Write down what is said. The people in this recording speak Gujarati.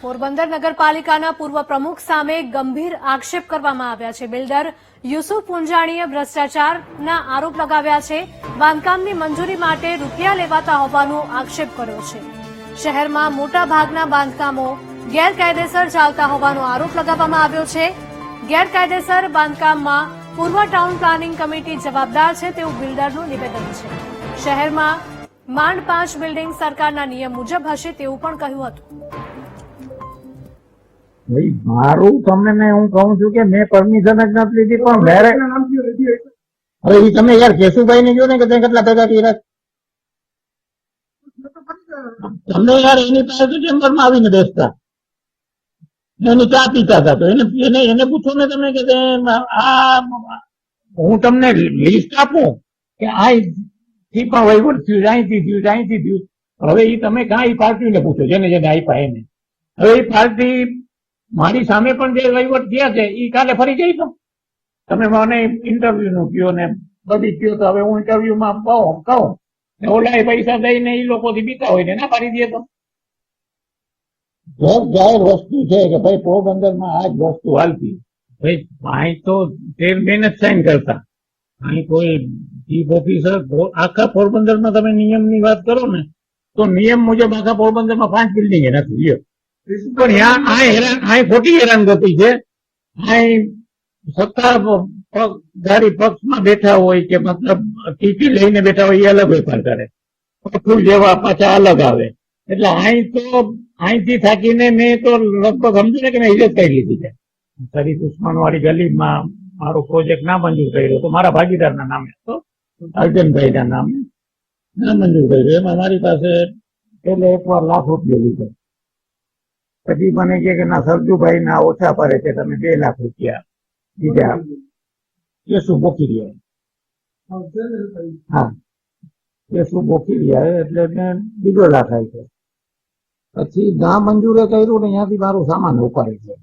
પોરબંદર નગરપાલિકાના પૂર્વ પ્રમુખ સામે ગંભીર આક્ષેપ કરવામાં આવ્યા છે. બિલ્ડર યુસુફ પુંજાણીએ ભ્રષ્ટાચારના આરોપ લગાવ્યા છે. બાંધકામની મંજૂરી માટે રૂપિયા લેવાતા હોવાનો આક્ષેપ કર્યો છે. શહેરમાં મોટા ભાગના બાંધકામો ગેરકાયદેસર ચાલતા હોવાનો આરોપ લગાવવામાં આવ્યો છે. ગેરકાયદેસર બાંધકામમાં પૂર્વ ટાઉન પ્લાનિંગ કમિટી જવાબદાર છે તેવું બિલ્ડરનું નિવેદન છે. શહેરમાં માંડ પાંચ બિલ્ડિંગ સરકારના નિયમ મુજબ હશે તેવું પણ કહ્યું હતું. ભાઈ, મારું તમને મેં હું કહું છું કે મેં પરમિશન જ નથી લીધી, પણ મેરે અરે એ તમે યાર કેશુભાઈ ને જો ને કે કેટલા ભેગા કર્યા? તમને યાર એની પાસે ચેમ્બરમાં આવીને બેસતા? એની ચા પીતા હતા, તો એને એને એને પૂછો ને તમે કે આ હું તમને લિસ્ટ આપું કે આ થી પણ વહીવટ થયું અહીંથી થયું અહીંથી થયું હવે એ તમે કાંઈ પાર્ટીને પૂછો, જેને જેને આપ્યા એને. હવે એ પાર્ટી મારી સામે પણ જે વહીવટ થયા છે એ કાલે ફરી જઈ તો તમે મને ઇન્ટરવ્યુ નું કયો ને બધી કયો તો હવે હું ઇન્ટરવ્યુ માં કહું કહું ને ઓલા પૈસા દઈને એ લોકોથી બીતા હોય ને ના પાડી દે તો. જગ જાહેર વસ્તુ છે કે ભાઈ પોરબંદરમાં આ જ વસ્તુ હાલતી. ભાઈ ભાઈ તો તેર બેન જ સાઈન કરતા. અહીં કોઈ ચીફ ઓફિસર આખા પોરબંદરમાં તમે નિયમની વાત કરો ને તો નિયમ મુજબ આખા પોરબંદરમાં પાંચ બિલ્ડિંગ નથી પણ આ હેરાન આ છે. અહીં પક્ષમાં બેઠા હોય કે મતલબ ટીકી લઈને બેઠા હોય એ અલગ વેપાર કરે. પક્ષું જેવા પાછા અલગ આવે. એટલે અહીં તો અહીંથી થાકીને મેં તો લગભગ સમજુ ને કે મેં ઇજત કરી લીધી છે. શરીફ ઉસ્માન વાળી ગલીમાં મારો પ્રોજેક્ટ ના મંજૂર કર્યો તો મારા ભાગીદારના નામે હતો. અર્જનભાઈના નામે ના મંજૂર કર્યો. એમાં મારી પાસે એટલે એકવાર લાખ રૂપિયા લીધો. પછી મને કે ના, સરજુભાઈ ના ઓછા પડે છે, તમે બે લાખ રૂપિયા બીજા શું બોકી રહ્યા? હા. શું બોકી રહ્યા? એટલે મેં બીજો લાખ આપ્યો. પછી ના મંજૂરે કર્યું ને, ત્યાંથી મારું સામાન ઉપાડે છે.